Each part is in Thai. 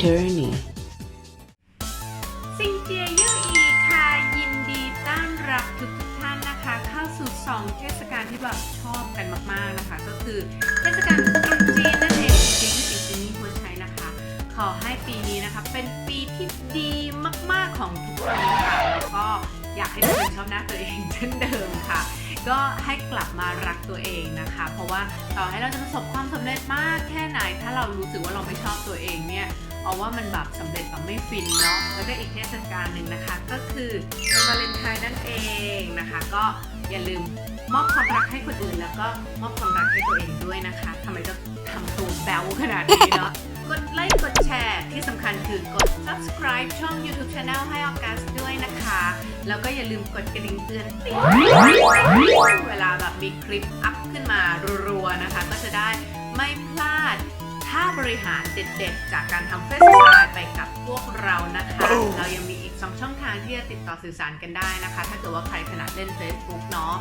journey ซิงเจียยู่อีค่ะ ยินดีต้อนรับทุกท่านนะคะ เข้าสู่สองเทศกาลที่แบบชอบกันมากๆนะคะ ก็คือเทศกาลตรุษจีนนั่นเองจริงจริงจริงนี่ควรใช้นะคะ ขอให้ปีนี้นะคะ เป็นปีที่ดีมากๆของทุกคนค่ะแล้วก็อยากให้ทุกคนชอบหน้าตัวเองเช่นเดิมค่ะ ก็ให้กลับมารักตัวเองนะคะ เพราะว่าต่อให้เราจะประสบความสำเร็จมากแค่ไหน ถ้าเรารู้สึกว่าเราไม่ชอบตัวเองเนี่ย เอาว่ามันแบบสำเร็จแบบไม่ฟินเนาะแล้วก็อีกเทศกาลหนึ่งนะคะ ก็คือวันวาเลนไทน์นั่นเองนะคะ ก็อย่าลืมมอบความรักให้คนอื่น แล้วก็มอบความรักให้ตัวเองด้วยนะคะทำไมจะทำตัวแบวขนาดนี้เนาะกดไลค์กดแชร์ที่สำคัญคือกด subscribe ช่อง YouTube Channel ให้ออกัสด้วยนะคะ แล้วก็อย่าลืมกดกระดิ่งเตือนติ๊งเวลาแบบมีคลิปอัพขึ้นมารัวๆนะคะ ก็จะได้ไม่พลาดาบริหารเด็ดๆ จากการทำเฟซไลน์ไปกับพวกเรานะคะ เรายังมีอีก 2 ช่องทางที่จะติดต่อสื่อสารกันได้นะคะ ถ้าเกิดว่าใครถนัดเล่น Facebook เนาะ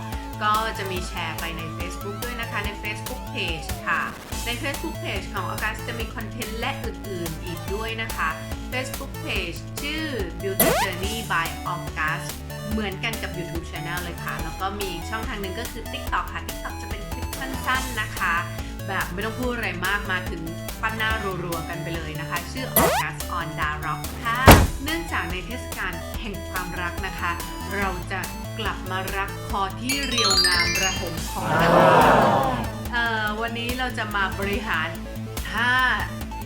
ก็จะมีแชร์ไปใน Facebook ด้วยนะคะใน Facebook Page ค่ะ ใน Facebook Page ของ August จะมีคอนเทนต์และอื่นๆ อีกด้วยนะคะ Facebook Page ชื่อ Beauty Journey by August เหมือนกันกับ YouTube Channel เลยค่ะ แล้วก็มีช่องทางหนึ่งก็คือ TikTok ค่ะ TikTok จะเป็นคลิปสั้นๆนะคะ แบบไม่ต้องพูดอะไรมากมาถึงปั้นหน้ารัวๆกันไปเลยนะคะ ชื่อ August on d a r o c k ค่ะ เนื่องจากในเทศกาลแห่งความรักนะคะ เราจะกลับมารักคอที่เรียวงามระหงคอกันเอ่อวันนี้เราจะมาบริหารท่า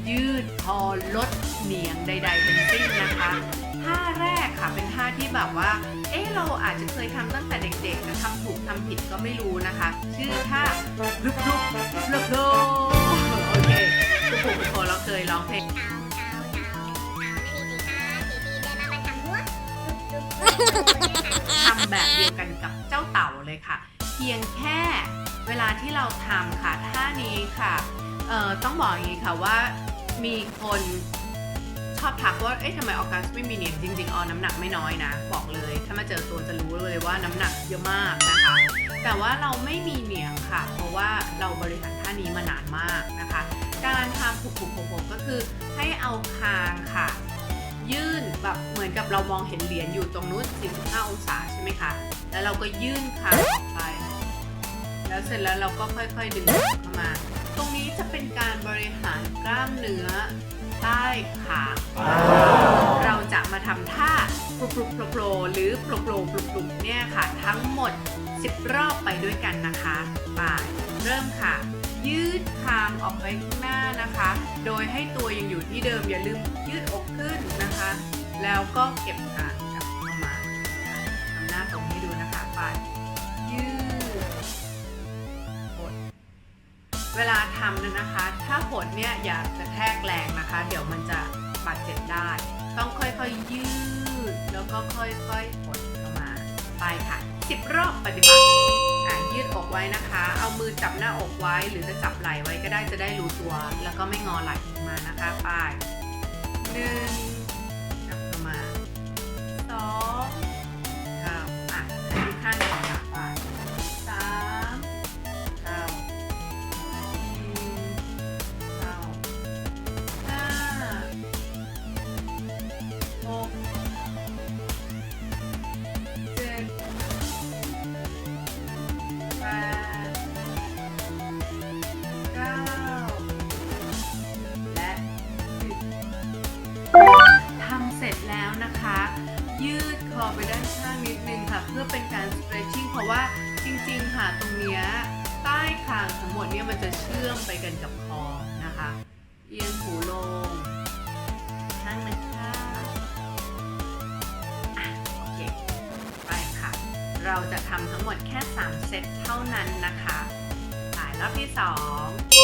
ยืดคอลดเหนียงใดๆทั้งสิ้นนะคะท่าแรกค่ะเป็นท่าที่แบบว่า เอ๊ะเราอาจจะเคยทำตั้งแต่เด็กๆนะทำถูกทำผิดก็ไม่รู้นะคะ ชื่อท่าลุกลุกลุกลุ ทำแบบเดียวกันกับเจ้าเต่าเลยค่ะ เพียงแค่เวลาที่เราทำค่ะท่านี้ค่ะต้องบอกอย่างนี้ค่ะว่ามีคนชอบทักว่า เอ๊ะทำไมออกัสไม่มีเนียงจริงๆออน้ำหนักไม่น้อยนะ บอกเลย ถ้ามาเจอตัวจะรู้เลยว่าน้ำหนักเยอะมากนะคะ แต่ว่าเราไม่มีเนียงค่ะ เพราะว่าเราบริหารท่านี้มานานมากนะคะ การทำผูกๆๆก็คือให้เอาคางค่ะ ยื่นแบบเหมือนกับเรามองเห็นเหรียญอยู่ตรงนู้น 45 องศาใช่ไหมคะ แล้วเราก็ยื่นคาออกไป แล้วเสร็จแล้วเราก็ค่อยๆดึงเข้ามา ตรงนี้จะเป็นการบริหารกล้ามเนื้อใต้ขาเราจะมาทำท่าปลุกปลุกโผล่หรือโผล่โผล่ปลุกปลุกเนี่ยค่ะ ทั้งหมด 10 รอบไปด้วยกันนะคะไปเริ่มค่ะ ยืดคางออกไปข้างหน้านะคะ โดยให้ตัวยังอยู่ที่เดิมอย่าลืมยืดอกขึ้นนะคะ แล้วก็เก็บคางกลับเข้ามาทำหน้าตรงให้ดูนะคะไปยืดหดเวลาทำเนี่ยนะคะ ถ้าหดเนี่ยอย่ากระแทกแรงนะคะ เดี๋ยวมันจะบาดเจ็บได้ ต้องค่อยๆยืด แล้วก็ค่อยๆหดเข้ามาไปค่ะ 10 รอบปฏิบัติยืดอกไว้นะคะ เอามือจับหน้าอกไว้ หรือจะจับไหล่ไว้ก็ได้จะได้รู้ตัว แล้วก็ไม่งอไหล่มานะคะ ไปหนึ่ง อไปด้านข้างนิดนึงค่ะ เพื่อเป็นการ stretching เพราะว่าจริงๆค่ะตรงเนี้ยใต้คางทั้งหมดเนี่ยมันจะเชื่อมไปกันกับคอนะคะ เอียงหูลงข้างหนึงค่ะอะโอเคไปค่ะ เราจะทำทั้งหมดแค่ 3 เซตเท่านั้นนะคะถ่ายรอบที่ 2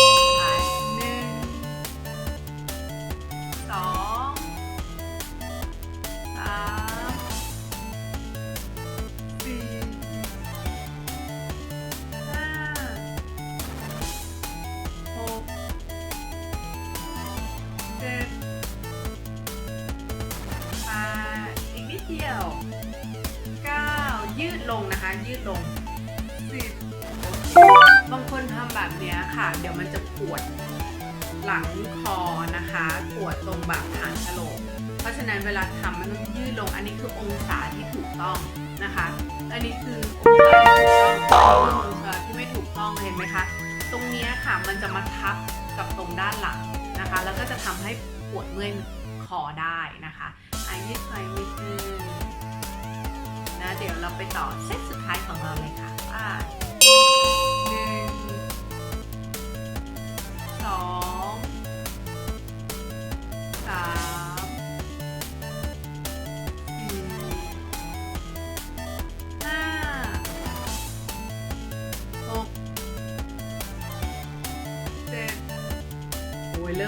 เจ็ดแปดอีกนิดเดียว 9 ยืดลงนะคะ ยืดลง 10 บางคนทำแบบนี้ค่ะ เดี๋ยวมันจะปวดหลังคอนะคะปวดตรงแบบฐานกะโหลก เพราะฉะนั้นเวลาทำมันต้องยืดลง อันนี้คือองศาที่ถูกต้องนะคะ อันนี้คือองศาที่ถูกต้ององศาที่ไม่ถูกต้องเห็นไหมคะ ตรงนี้ค่ะมันจะมาทับกับตรงด้านหลัง นะคะ แล้วก็จะทำให้ปวดเมื่อยคอได้นะคะอันยืดไปนิดนึงนนะเดี๋ยวเราไปต่อเซตสุดท้ายของเราเลยค่ะว่าห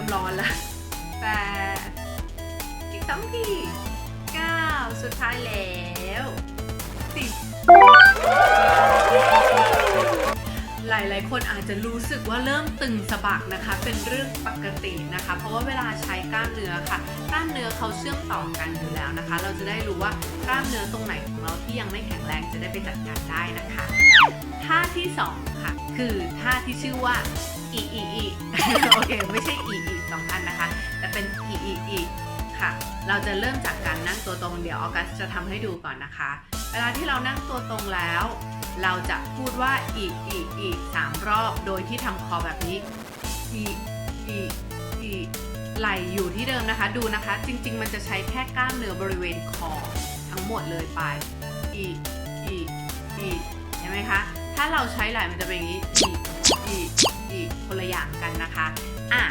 ริ่มร้อนแล้วแปดอีกสองทีเก้าสุดท้ายแล้ว ลาย ๆ คนอาจจะรู้สึกว่าเริ่มตึงสะบักนะคะ เป็นเรื่องปกตินะคะ เพราะว่าเวลาใช้กล้ามเนื้อค่ะกล้ามเนื้อเขาเชื่อมต่อกันอยู่แล้วนะคะ เราจะได้รู้ว่ากล้ามเนื้อตรงไหนของเราที่ยังไม่แข็งแรงจะได้ไปจัดการได้นะคะท่าที่สองค่ะคือท่าที่ชื่อว่าอีอีอีโอเคไม่ใช่อีอีสองอันนะคะ แต่เป็นอีอีอีค่ะ เราจะเริ่มจากการนั่งตัวตรงเดี๋ยวออกัสจะทำให้ดูก่อนนะคะ เวลาที่เรานั่งตัวตรงแล้ว เราจะพูดว่าอีอีอีสามรอบ โดยที่ทำคอแบบนี้อีอีอีไหลอยู่ที่เดิมนะคะ ดูนะคะ จริง ๆ มันจะใช้แค่กล้ามเนื้อบริเวณคอทั้งหมดเลยไปอีอีอีเห็นไหมคะ ถ้าเราใช้ไหลมันจะเป็นอย่างนี้อีอีอีคนละอย่างกันนะคะ อะ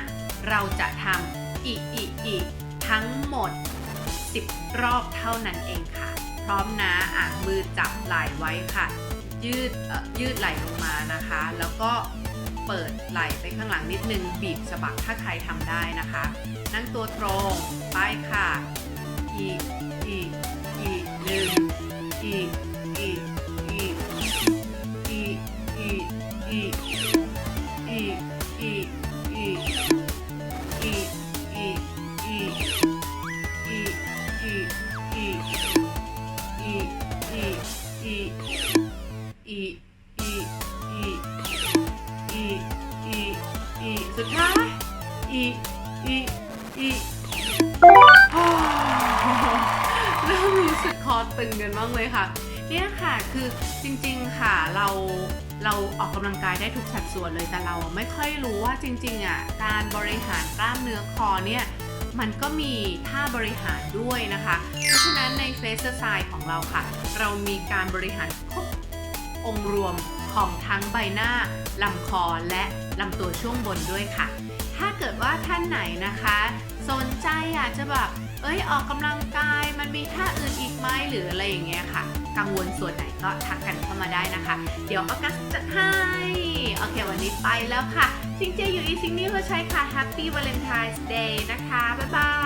เราจะทำอีอีอีทั้งหมด 10 รอบเท่านั้นเองค่ะ พร้อมนะอะมือจับไหล่ไว้ค่ะ ยืดยืดไหล่ลงมานะคะ แล้วก็เปิดไหล่ไปข้างหลังนิดนึง บีบสะบักถ้าใครทำได้นะคะ นั่งตัวตรงไปค่ะ อีก อีก อีกหนึ่งอีก อตึงกันบ้างเลยค่ะ เนี่ยค่ะคือจริงๆค่ะเราเราออกกำลังกายได้ทุกสัดส่วนเลยแต่เราไม่ค่อยรู้ว่าจริงๆอะการบริหารกล้ามเนื้อคอเนี่ยมันก็มีท่าบริหารด้วยนะคะ เพราะฉะนั้นในเฟสไซด์ของเราค่ะ เรามีการบริหารครบองค์รวมของทั้งใบหน้าลำคอและลำตัวช่วงบนด้วยค่ะ ถ้าเกิดว่าท่านไหนนะคะ สนใจอยากจะแบบ เอ้ยออกกำลังกายมันมีท่าอื่นอีกไหมหรืออะไรอย่างเงี้ยค่ะ กังวลส่วนไหนก็ทักกันเข้ามาได้นะคะ เดี๋ยวออกัสจัดให้โอเควันนี้ไปแล้วค่ะซิงเจอยู่อีซิงนี่เพื่อใช้ค่ะ Happy Valentine's Day นะคะ บ๊ายบาย